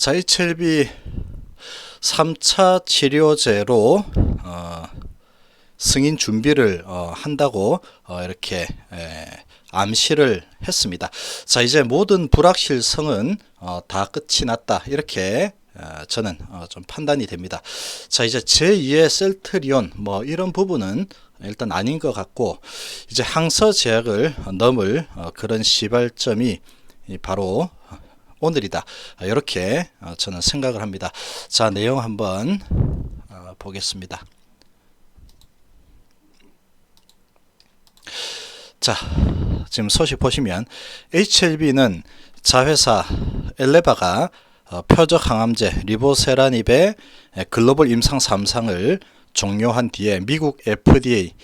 자, HLB 3차 치료제로 어, 승인 준비를 어, 한다고 어, 이렇게 에, 암시를 했습니다. 자, 이제 모든 불확실성은 어, 다 끝이 났다. 이렇게 어, 저는 어, 좀 판단이 됩니다. 자, 이제 제2의 셀트리온 뭐 이런 부분은 일단 아닌 것 같고 이제 항서 제약을 넘을 어, 그런 시발점이 이 바로 오늘이다. 아, 이렇게 어, 저는 생각을 합니다. 자, 내용 한번 어, 보겠습니다. 자, 지금 소식 보시면 HLB는 자회사 엘레바가 어, 표적 항암제 리보세라닙의 글로벌 임상 3상을 종료한 뒤에 미국 FDA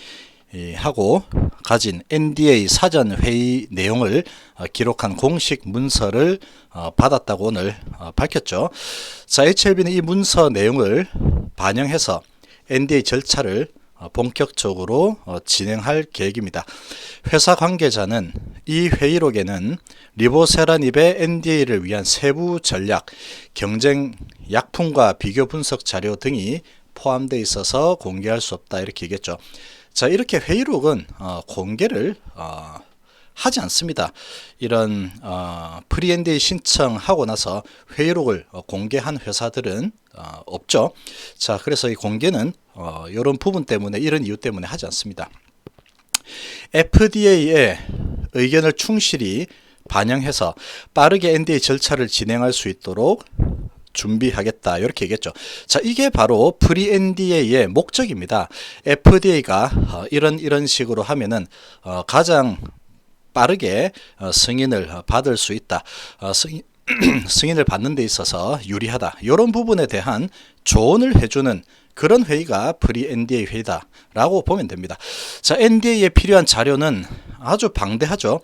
하고 가진 NDA 사전 회의 내용을 어, 기록한 공식 문서를 어, 받았다고 오늘 어, 밝혔죠. 자, HLB는 이 문서 내용을 반영해서 NDA 절차를 어, 본격적으로 어, 진행할 계획입니다. 회사 관계자는 이 회의록에는 리보세라닙의 NDA를 위한 세부 전략, 경쟁 약품과 비교 분석 자료 등이 포함되어 있어서 공개할 수 없다 이렇게 얘기했죠. 자 이렇게 회의록은 어, 공개를 어, 하지 않습니다. 이런 어, 프리엔데이 신청하고 나서 회의록을 어, 공개한 회사들은 어, 없죠. 자 그래서 이 공개는 어, 이런 부분 때문에 이런 이유 때문에 하지 않습니다. FDA의 의견을 충실히 반영해서 빠르게 NDA 절차를 진행할 수 있도록 준비하겠다 이렇게 얘기했죠. 자 이게 바로 프리 NDA의 목적입니다. FDA가 어, 이런 이런 식으로 하면은 어, 가장 빠르게 어, 승인을 어, 받을 수 있다. 어, 승인, 승인을 받는 데 있어서 유리하다. 이런 부분에 대한 조언을 해주는 그런 회의가 프리 NDA 회의다라고 보면 됩니다. 자, NDA에 필요한 자료는 아주 방대하죠.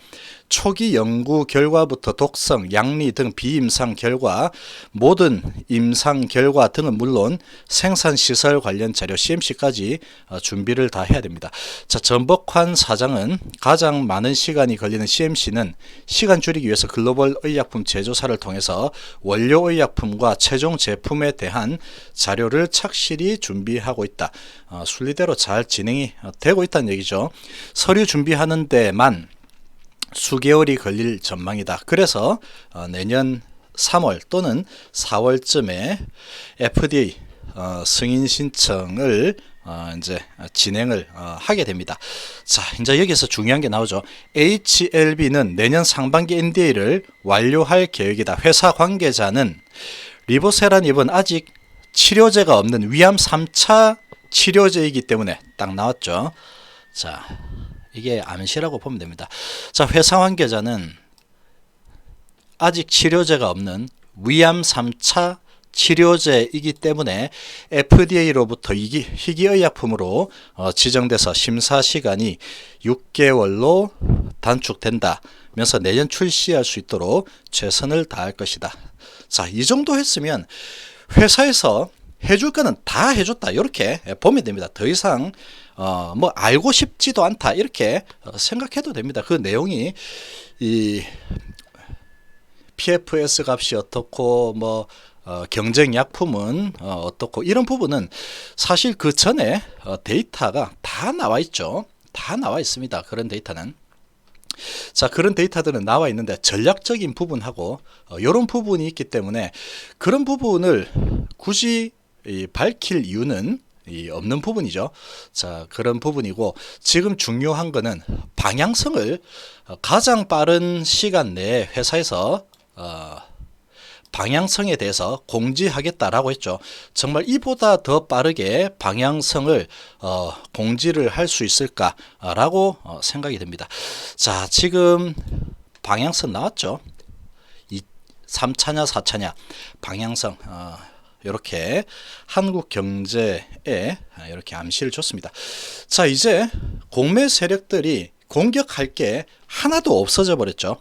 초기 연구 결과부터 독성, 양리 등 비임상 결과, 모든 임상 결과 등은 물론 생산 시설 관련 자료 CMC까지 어, 준비를 다 해야 됩니다. 자, 전복환 사장은 가장 많은 시간이 걸리는 CMC는 시간 줄이기 위해서 글로벌 의약품 제조사를 통해서 원료 의약품과 최종 제품에 대한 자료를 착실히 준비하고 있다. 어, 순리대로 잘 진행이 어, 되고 있다는 얘기죠. 서류 준비하는 데만 수개월이 걸릴 전망이다. 그래서 어, 내년 3월 또는 4월쯤에 FDA 어, 승인 신청을 어, 이제 진행을 어, 하게 됩니다. 자, 이제 여기서 중요한 게 나오죠. HLB는 내년 상반기 NDA를 완료할 계획이다. 회사 관계자는 리보세라닙은 아직 치료제가 없는 위암 3차 치료제이기 때문에 딱 나왔죠. 자, 이게 암시라고 보면 됩니다. 자, 회사 관계자는 아직 치료제가 없는 위암 3차 치료제이기 때문에 FDA로부터 희귀의약품으로 어, 지정돼서 심사 시간이 6개월로 단축된다면서 내년 출시할 수 있도록 최선을 다할 것이다. 자, 이 정도 했으면 회사에서 해줄 거는 다 해줬다. 이렇게 보면 됩니다. 더 이상 어, 뭐 알고 싶지도 않다. 이렇게 어, 생각해도 됩니다. 그 내용이 이 PFS 값이 어떻고 뭐 어, 경쟁 약품은 어, 어떻고 이런 부분은 사실 그 전에 어, 데이터가 다 나와 있죠. 다 나와 있습니다. 그런 데이터는. 자 그런 데이터들은 나와 있는데 전략적인 부분하고 어, 이런 부분이 있기 때문에 그런 부분을 굳이 이, 밝힐 이유는 이 없는 부분이죠. 자, 그런 부분이고 지금 중요한 거는 방향성을 어, 가장 빠른 시간 내에 회사에서 어, 방향성에 대해서 공지하겠다라고 했죠. 정말 이보다 더 빠르게 방향성을 어, 공지를 할 수 있을까라고 어, 생각이 됩니다. 자, 지금 방향성 나왔죠. 이 3차냐 4차냐 방향성 어, 이렇게 한국 경제에 이렇게 암시를 줬습니다. 자, 이제 공매 세력들이 공격할 게 하나도 없어져 버렸죠.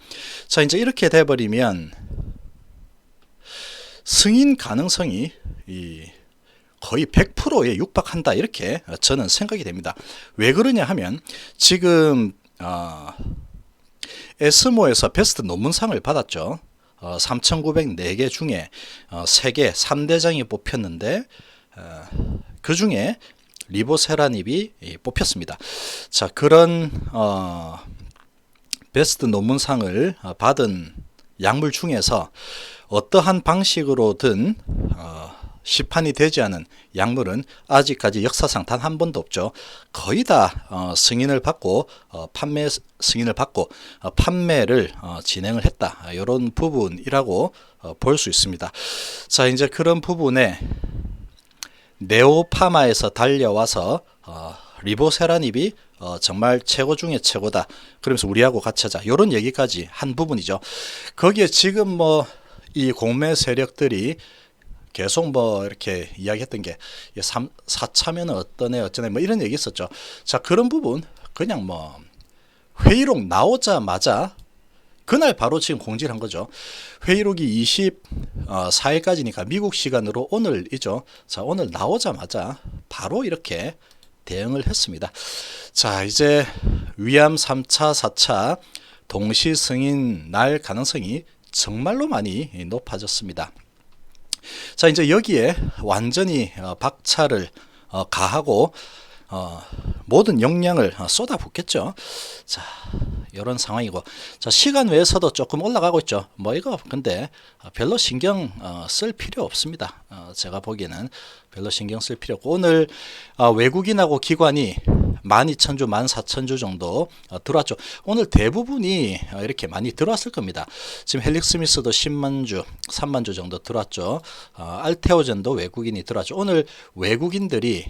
자, 이제 이렇게 돼 버리면 승인 가능성이 이 거의 100%에 육박한다 이렇게 저는 생각이 됩니다. 왜 그러냐 하면 지금 어, 에스모에서 베스트 논문상을 받았죠. 어, 3,904개 중에 어, 3개 3대장이 뽑혔는데 어, 그 중에 리보세라닙이 이, 뽑혔습니다. 자 그런 어, 베스트 논문상을 어, 받은 약물 중에서 어떠한 방식으로든 어, 시판이 되지 않은 약물은 아직까지 역사상 단 한 번도 없죠. 거의 다 어, 승인을 받고 어, 판매 승인을 받고 어, 판매를 어, 진행을 했다. 이런 부분이라고 어, 볼 수 있습니다. 자 이제 그런 부분에 네오파마에서 달려와서 어, 리보세라닙이 어, 정말 최고 중에 최고다. 그러면서 우리하고 같이 하자. 이런 얘기까지 한 부분이죠. 거기에 지금 뭐 이 공매 세력들이 계속 뭐 이렇게 이야기했던 게 3, 4차면은 어떠네 어쩌네 뭐 이런 얘기 있었죠. 자 그런 부분 그냥 뭐 회의록 나오자마자 그날 바로 지금 공지를 한 거죠. 회의록이 24일까지니까 미국 시간으로 오늘이죠. 자 오늘 나오자마자 바로 이렇게 대응을 했습니다. 자 이제 위암 3차 4차 동시 승인 날 가능성이 정말로 많이 높아졌습니다. 자 이제 여기에 완전히 어, 박차를 어, 가하고 어, 모든 역량을 어, 쏟아붓겠죠. 자 이런 상황이고 자 시간 외에서도 조금 올라가고 있죠. 뭐 이거 근데 어, 별로 신경 어, 쓸 필요 없습니다. 어, 제가 보기에는 별로 신경 쓸 필요 없고 오늘 어, 외국인하고 기관이 12,000주, 14,000주 정도 어, 들어왔죠. 오늘 대부분이 어, 이렇게 많이 들어왔을 겁니다. 지금 헬릭 스미스도 10만 주, 3만 주 정도 들어왔죠. 어, 알테오젠도 외국인이 들어왔죠. 오늘 외국인들이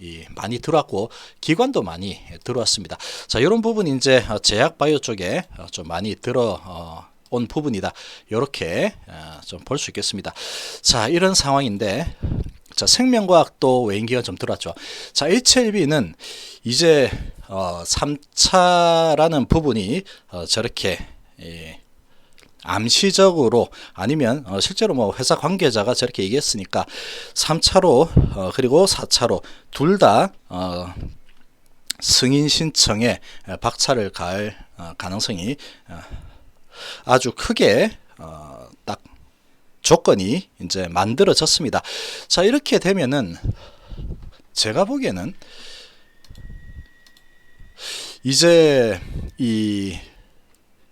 이 많이 들어왔고 기관도 많이 들어왔습니다. 자, 이런 부분 이제 어, 제약 바이오 쪽에 어, 좀 많이 들어 어, 온 부분이다. 이렇게 어, 좀볼 수 있겠습니다. 자, 이런 상황인데 자, 생명과학도 외인기가 좀 들어왔죠. 자, HLB는 이제 어, 3차라는 부분이 어, 저렇게 예, 암시적으로 아니면 어, 실제로 뭐 회사 관계자가 저렇게 얘기했으니까 3차로 어, 그리고 4차로 둘다 어, 승인 신청에 어, 박차를 가할 어, 가능성이 어, 아주 크게 어, 딱 조건이 이제 만들어졌습니다. 자 이렇게 되면은 제가 보기에는 이제 이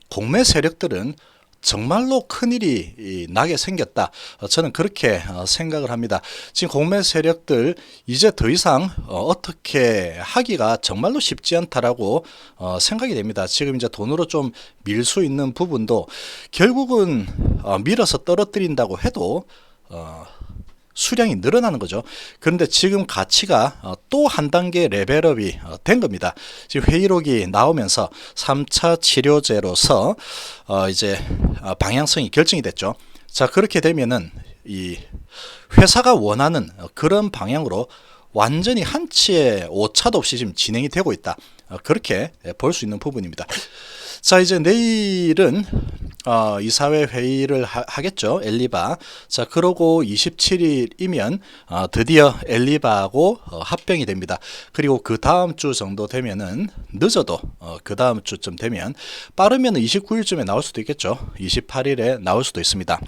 공매 세력들은 정말로 큰일이 이, 나게 생겼다. 어, 저는 그렇게 어, 생각을 합니다. 지금 공매 세력들 이제 더 이상 어, 떻게 하기가 정말로 쉽지 않다라고 어, 생각이 됩니다. 지금 이제 돈으로 좀 밀 수 있는 부분도 결국은 어, 밀어서 떨어뜨린다고 해도 어, 수량이 늘어나는 거죠. 그런데 지금 가치가 어, 또한 단계 레벨업이 어, 된 겁니다. 지금 회의록이 나오면서 3차 치료제로서 어, 이제 어, 방향성이 결정이 됐죠. 자 그렇게 되면은 이 회사가 원하는 어, 그런 방향으로 완전히 한치의 오차도 없이 지금 진행이 되고 있다. 어, 그렇게 볼 수 있는 부분입니다. 자 이제 내일은 어, 이사회 회의를 하, 겠죠 엘리바. 자 그러고 27일이면 어, 드디어 엘리바하고 어, 합병이 됩니다. 그리고 그 다음 주 정도 되면은 늦어도 어, 그 다음 주쯤 되면 빠르면 29일쯤에 나올 수도 있겠죠. 28일에 나올 수도 있습니다.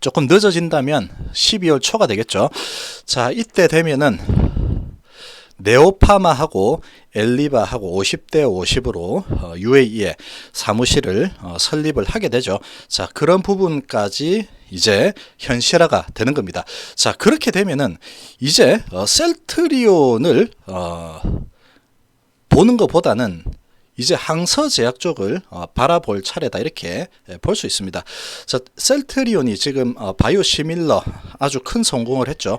조금 늦어진다면 12월 초가 되겠죠. 자, 이때 되면은 네오파마하고 엘리바하고 50대 50으로 어, UAE에 사무실을 어, 설립을 하게 되죠. 자, 그런 부분까지 이제 현실화가 되는 겁니다. 자, 그렇게 되면은 이제 어, 셀트리온을 어, 보는 것보다는 이제 항서 제약 쪽을 어, 바라볼 차례다 이렇게 예, 볼수 있습니다. 자, 셀트리온이 지금 어, 바이오 시밀러 아주 큰 성공을 했죠.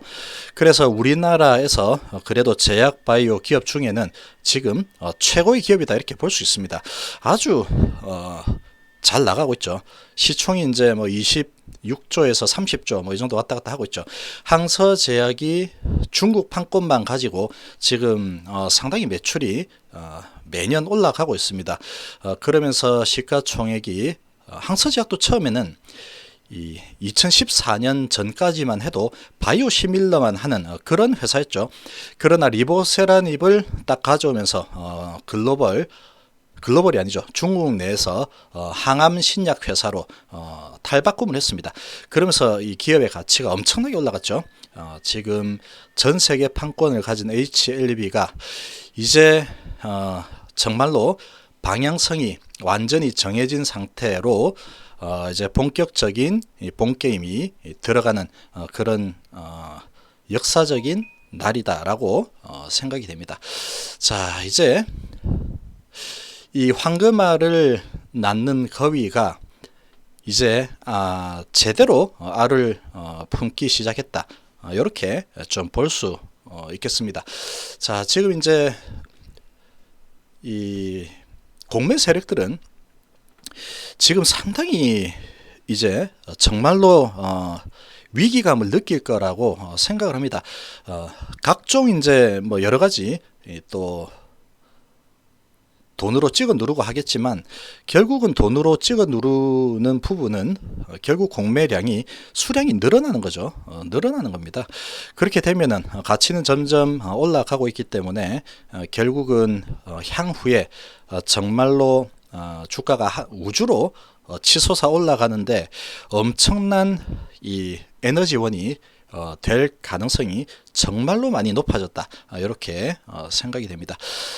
그래서 우리나라에서 어, 그래도 제약 바이오 기업 중에는 지금 어, 최고의 기업이다 이렇게 볼 수 있습니다. 아주 어, 잘 나가고 있죠. 시총이 이제 뭐 26조에서 30조 뭐 이 정도 왔다 갔다 하고 있죠. 항서제약이 중국 판권만 가지고 지금 어, 상당히 매출이 어, 매년 올라가고 있습니다. 어, 그러면서 시가총액이 어, 항서제약도 처음에는 이 2014년 전까지만 해도 바이오 시밀러만 하는 어, 그런 회사였죠. 그러나 리보세라닙을 딱 가져오면서 어, 글로벌 글로벌이 아니죠. 중국 내에서 어, 항암 신약 회사로 어, 탈바꿈을 했습니다. 그러면서 이 기업의 가치가 엄청나게 올라갔죠. 어, 지금 전 세계 판권을 가진 HLB가 이제 어, 정말로 방향성이 완전히 정해진 상태로 어, 이제 본격적인 이 본게임이 들어가는 어, 그런 어, 역사적인 날이다라고 어, 생각이 됩니다. 자, 이제 이 황금알을 낳는 거위가 이제 아, 제대로 어, 알을 어, 품기 시작했다. 이렇게 좀 볼 수 있겠습니다. 자, 지금 이제 이 공매 세력들은 지금 상당히 이제 정말로 어, 위기감을 느낄 거라고 어, 생각을 합니다. 어, 각종 이제 뭐 여러 가지 이또 돈으로 찍어 누르고 하겠지만 결국은 돈으로 찍어 누르는 부분은 어, 결국 공매량이 수량이 늘어나는 거죠. 어, 늘어나는 겁니다. 그렇게 되면은 어, 가치는 점점 어, 올라가고 있기 때문에 어, 결국은 어, 향후에 어, 정말로 어, 주가가 하- 우주로 어, 치솟아 올라가는데 엄청난 이 에너지원이 어, 될 가능성이 정말로 많이 높아졌다. 아, 이렇게 어, 생각이 됩니다.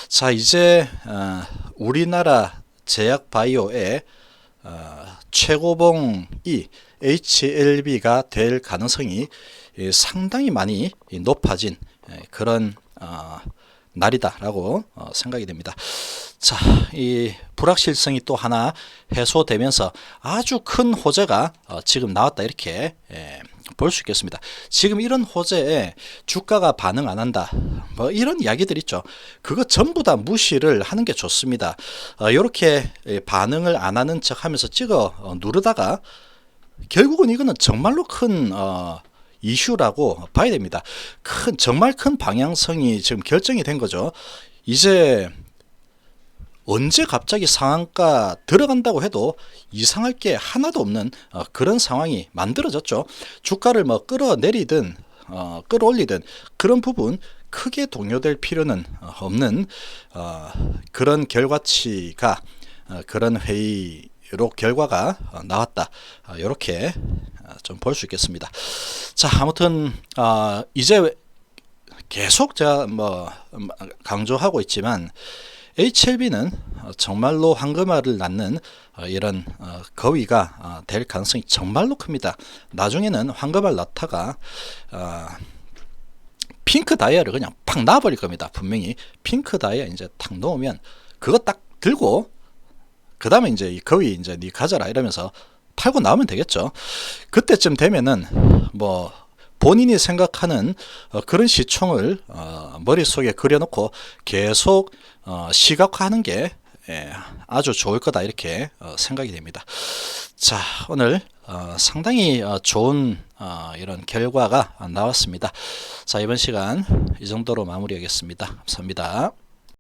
자, 이제 어, 우리나라 제약 바이오의 어, 최고봉이 HLB가 될 가능성이 예, 상당히 많이 이 높아진 예, 그런 어, 날이다라고 어, 생각이 됩니다. 자, 이 불확실성이 또 하나 해소되면서 아주 큰 호재가 어, 지금 나왔다 이렇게 예, 볼 수 있겠습니다. 지금 이런 호재에 주가가 반응 안 한다. 뭐 이런 이야기들 있죠. 그거 전부 다 무시를 하는 게 좋습니다. 어, 이렇게 반응을 안 하는 척 하면서 찍어 어, 누르다가 결국은 이거는 정말로 큰 어, 이슈라고 봐야 됩니다. 큰 정말 큰 방향성이 지금 결정이 된 거죠. 이제 언제 갑자기 상한가 들어간다고 해도 이상할 게 하나도 없는 어, 그런 상황이 만들어졌죠. 주가를 뭐 끌어내리든 어, 끌어올리든 그런 부분 크게 동요될 필요는 어, 없는 어, 그런 결과치가 어, 그런 회의로 결과가 어, 나왔다. 이렇게 좀 볼 수 있겠습니다. 자, 아무튼 어, 이제 계속 제가 뭐 음, 강조하고 있지만 HLB는 정말로 황금알을 낳는 어, 이런 어, 거위가 어, 될 가능성이 정말로 큽니다. 나중에는 황금알 낳다가 어, 핑크 다이아를 그냥 팍 놔버릴 겁니다. 분명히 핑크 다이아 이제 탁 놓으면 그거 딱 들고 그 다음에 이제 이 거위 이제 네 가져라 이러면서 팔고 나오면 되겠죠. 그때쯤 되면은 뭐 본인이 생각하는 어, 그런 시총을 어, 머릿속에 그려놓고 계속 어, 시각화하는 게 예, 아주 좋을 거다 이렇게 어, 생각이 됩니다. 자 오늘 어, 상당히 어, 좋은 어, 이런 결과가 나왔습니다. 자 이번 시간 이 정도로 마무리하겠습니다. 감사합니다.